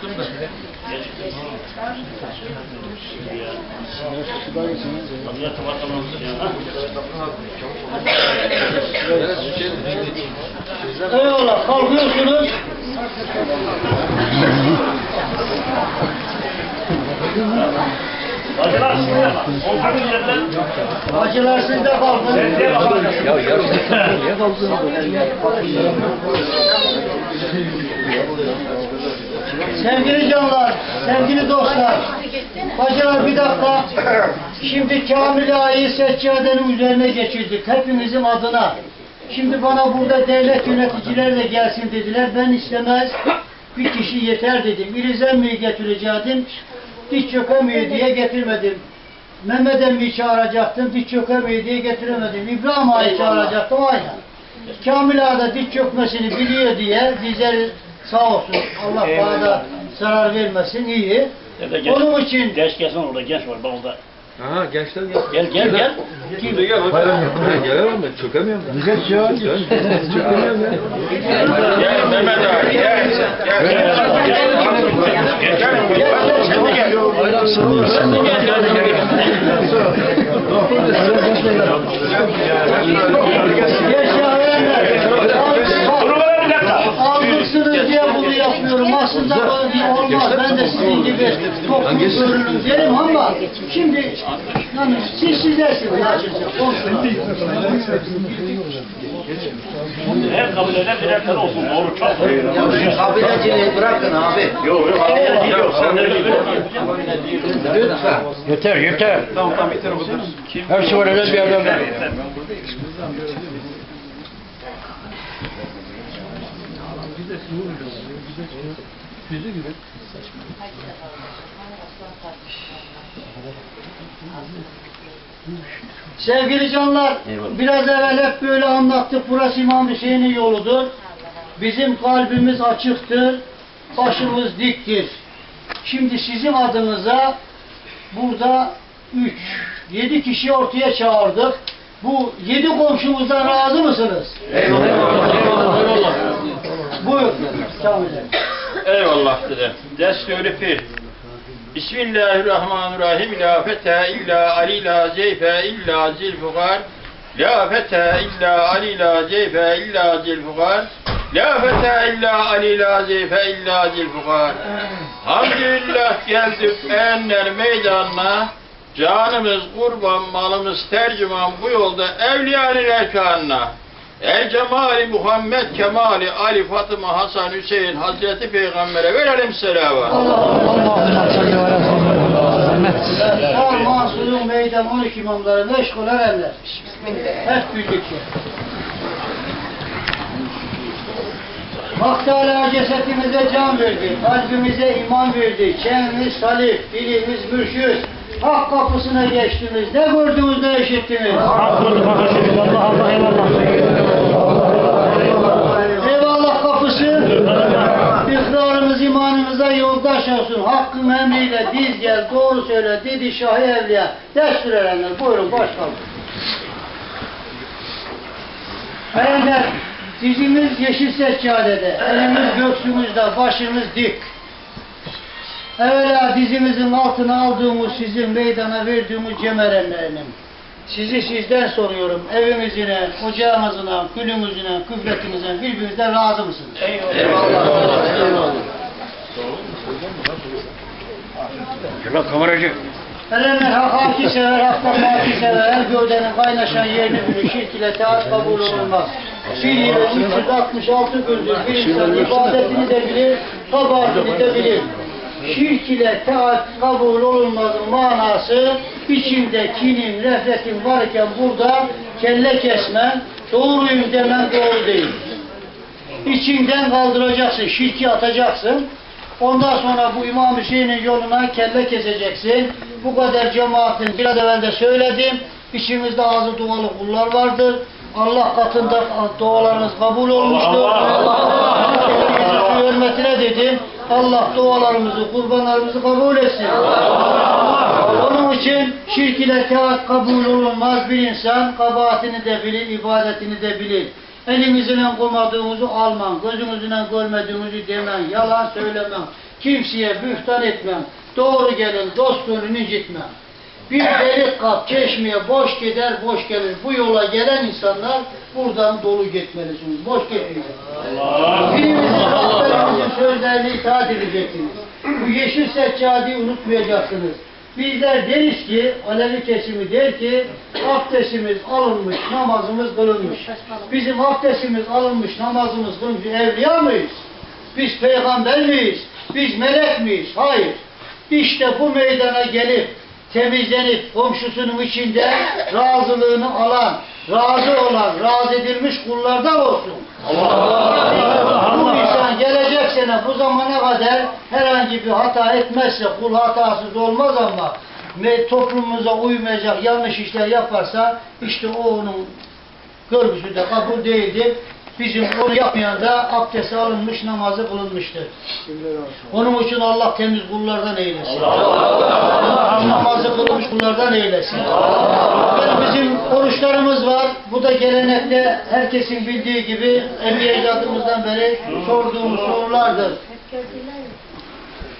çıktım da. Hazreti Vatanımız ya. Eyvallah kalkıyorsunuz. Bacılar size ama. Oturun yerden. Acılar sizde kalkın. Sevgili canlar, sevgili dostlar, bacılar bir dakika. Şimdi Kamil Ağa'yı seccadenin üzerine geçirdik hepimizin adına. Şimdi bana burada devlet yöneticileri de gelsin dediler. Ben istemez bir kişi yeter dedim. İriz emmiyi getireceğim. Diç çökemiyor diye getirmedim. Mehmet emmiyi çağıracaktım. Diç çökemiyor diye getiremedim. İbrahim Ağa'yı çağıracaktım. Aynen. Kamil Ağa da diç çökmesini biliyor diye bizleri sağ olsun. Allah bana da zarar vermesin. iyi. Dede genç, Onun için genç gelsin orada genç var bak orada. Aha gençler gel. Gel gel gel. Kim? Gel Ben gelemem ben çökemiyorum ben. Güzel şey var. Çökemiyorum ya. Gel Mehmet abi gel. Gel gel. Gel. Şimdi gel. yaşayanlar yapıyorum. Aslında böyle olmaz. Ben de sizin gibi toplum görürüm derim ama şimdi yani siz sizlersiniz. Her kabul eden birer tane olsun. Doğru çok doğru. Kabileciliği bırakın abi. Yok yok. Kabul yok. Sen ne gibi? Lütfen. Yeter yeter. Hepsi var öyle bir yerden var. Sevgili canlar, biraz evvel hep böyle anlattık. Burası İmam Hüseyin'in yoludur. Bizim kalbimiz açıktır, başımız diktir. Şimdi sizin adınıza burada üç, yedi kişi ortaya çağırdık. Bu yedi komşumuzdan razı mısınız? Eyvallah. Eyvallah dedi. Desturi. Bismillahirrahmanirrahim. La fete illa ali la zeyfe illa zilfugar. La fete illa ali la zeyfe illa zilfugar. La fete illa ali la zeyfe illa zilfugar. Hamdülillah geldik enler meydanına. Canımız kurban, malımız tercüman bu yolda evliyanın erkanına. El cemali Muhammed Kemali Ali Fatıma Hasan Hüseyin Hazreti Peygamber'e verelim selavat. Kar Mansur'un meydan 12 imamları meşgul erenler. Hep birlikte. Hak Teala cesetimize can verdi, kalbimize iman verdi, çenemiz salih, dilimiz mürşid. Hak kapısına geçtiniz, ne gördünüz ne işittiniz? Allah Allah eyvallah. Eyvallah yoldaş olsun. Hakkın emriyle diz gel, doğru söyle, dedi Şahi Evliya. Destur erenler, buyurun başkalın. Erenler, dizimiz yeşil seccadede, elimiz göksümüzde, başımız dik. Evvela dizimizin altına aldığımız sizin meydana verdiğimiz cemerenlerinin. Sizi sizden soruyorum. Evimizine, ocağımızına, külümüzüne, küfretimize birbirinizden razı mısınız? Eyvallah. Şuna kameracı. Erenler hak haki sever, haktan haki sever. El gövdenin kaynaşan yerini bilir. Şirk ile taat kabul olunmaz. Yıl 366 gündür bir insan ibadetini de bilir, kabahatini de bilir. Şirk ile taat kabul olunmazın manası içinde kinin, nefretin varken burada kelle kesmen, doğruyum demen doğru değil. İçinden kaldıracaksın, şirki atacaksın. Ondan sonra bu İmam Hüseyin'in yoluna kelle keseceksin. Bu kadar cemaatin biraz evvel de söyledim. İçimizde ağzı dualı kullar vardır. Allah katında dualarınız kabul olmuştur. Hepinizin hürmetine dedim. Allah dualarımızı, kurbanlarımızı kabul etsin. Onun için şirk ile teat kabul olunmaz. Bir insan kabahatini de bilir, ibadetini de bilir. Elimizle koymadığımızı alman, gözümüzle görmediğimizi demen, yalan söylemem. Kimseye bühtan etmem. Doğru gelin dostunu incitmem. Bir delik kap çeşmeye boş gider boş gelir. Bu yola gelen insanlar buradan dolu gitmelisiniz. Boş gitmeyin. Birimizin Rabbimizin sözlerine itaat edeceksiniz. Bu yeşil seccadeyi unutmayacaksınız. Bizler deriz ki, Alevi kesimi der ki, abdestimiz alınmış, namazımız kılınmış. Bizim abdestimiz alınmış, namazımız kılınmış. Evliya mıyız? Biz peygamber miyiz? Biz melek miyiz? Hayır. İşte bu meydana gelip, temizlenip, komşusunun içinde razılığını alan, razı olan, razı edilmiş kullardan olsun. İnsan gelecek sene bu zamana kadar herhangi bir hata etmezse kul hatasız olmaz ama toplumumuza uymayacak yanlış işler yaparsa işte o onun görgüsü de kabul değildir. Bizim onu yapmayan da abdesti alınmış, namazı kılınmıştır. Onun için Allah temiz kullardan eylesin. namazı kılınmış kullardan eylesin. Yani bizim oruçlarımız var. Bu da gelenekte herkesin bildiği gibi emniyet ecdadımızdan beri sorduğumuz sorulardır.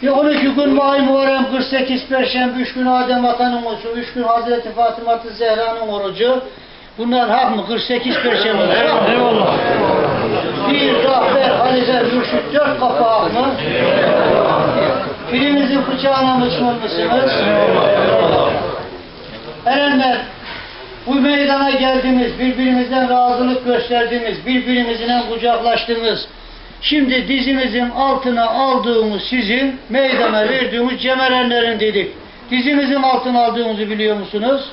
Bir 12 gün Vay Muharrem 48 Perşembe, 3 gün Adem Atan'ın orucu, 3 gün Hazreti Fatıma Zehra'nın orucu. Bunlar hak mı? 48 Perşembe. Eyvallah. Bir Rahber, Halife, Mürşit, dört kapı hak mı? Birimizin bıçağına Müslüman mısınız? Erenler, bu meydana geldiniz, birbirimizden razılık gösterdiniz, birbirimizle kucaklaştınız. Şimdi dizimizin altına aldığımız sizin meydana verdiğimiz cemerenlerin dedik. Dizimizin altına aldığımızı biliyor musunuz?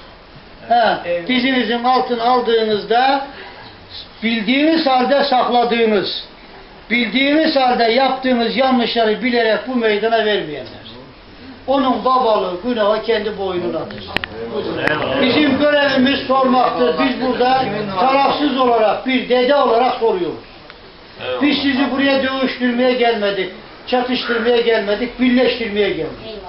He, dizinizin altına aldığınızda bildiğiniz halde sakladığınız, bildiğiniz halde yaptığınız yanlışları bilerek bu meydana vermeyenler. Onun babalığı, günahı kendi boynunadır. Bizim görevimiz sormaktır. Biz burada tarafsız olarak, bir dede olarak soruyoruz. Biz sizi buraya dövüştürmeye gelmedik, çatıştırmaya gelmedik, birleştirmeye geldik.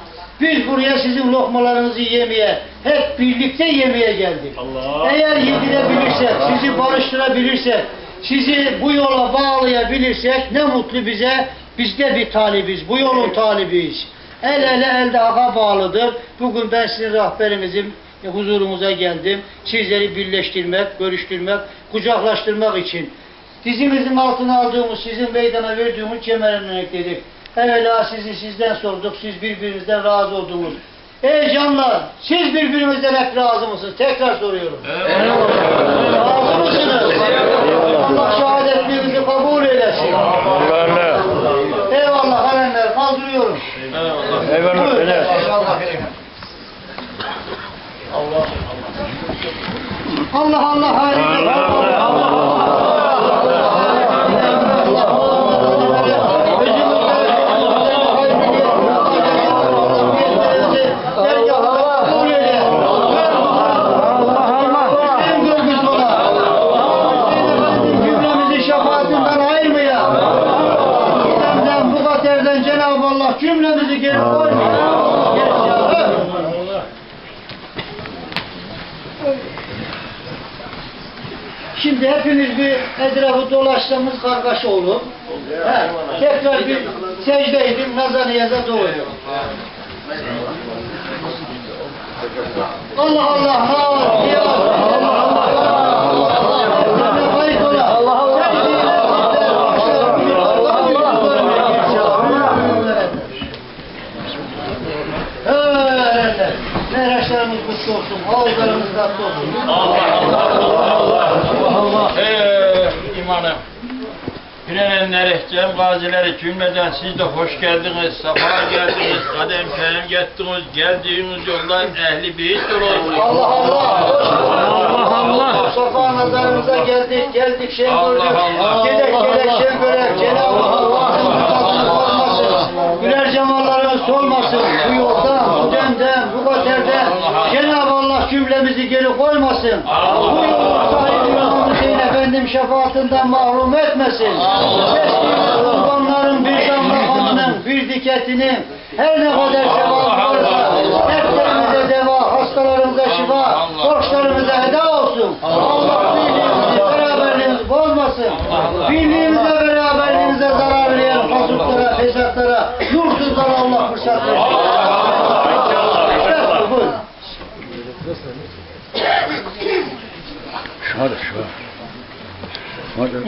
Biz buraya sizin lokmalarınızı yemeye, hep birlikte yemeye geldik. Allah. Eğer yedirebilirsek, sizi barıştırabilirsek, sizi bu yola bağlayabilirsek ne mutlu bize. Biz de bir talibiz, bu yolun talibiyiz. El ele elde haka bağlıdır. Bugün ben sizin rahberinizim, e, huzurunuza geldim. Sizleri birleştirmek, görüştürmek, kucaklaştırmak için. Dizimizin altına aldığımız, sizin meydana verdiğimiz kemerenlenek dedik. Evvela sizi sizden sorduk, siz birbirinizden razı oldunuz. Ey canlar, siz birbirimizden hep razı mısınız? Tekrar soruyorum. Razı mısınız? Allah şehadetliğinizi kabul eylesin. Eyvallah. Buyurun. Allah Allah harika. Hepimiz bir etrafı dolaştığımız kargaşa olur. He, tekrar bir secde edin, nazar niyaza doğuyor. Allah Allah, ha. Allah Allah. Meraşlarımız kutlu olsun, havuzlarımız tatlı olsun. Eee imanım. Pirenenleri, cem gazileri cümleden siz de hoş geldiniz, safa geldiniz, kadem kayem gettiniz, geldiğiniz yollar ehli beyt olsun. Allah Allah. Allah Allah. Safa nazarımıza geldik, geldik şen gördük. Allah Allah. Gelek gelek şen görek. Cenab-ı Allah'ın rızasını olmasın. Güler cemallarımız solmasın. Bu yoldan, bu demden, bu kaderden. Cenab-ı Allah cümlemizi geri koymasın. Bu yolun sahibi Hüseyin Efendim şefaatinden mahrum etmesin. Eski kurbanların bir damla kanının, bir diketinin her ne kadar sevap varsa dertlerimize deva, hastalarımıza şifa, borçlarımıza heda olsun. Allah birliğimizi, beraberliğimizi bozmasın. Birliğimize, beraberliğimize zarar veren hasutlara, fesatlara, nursuzlara Schade, schade. schade.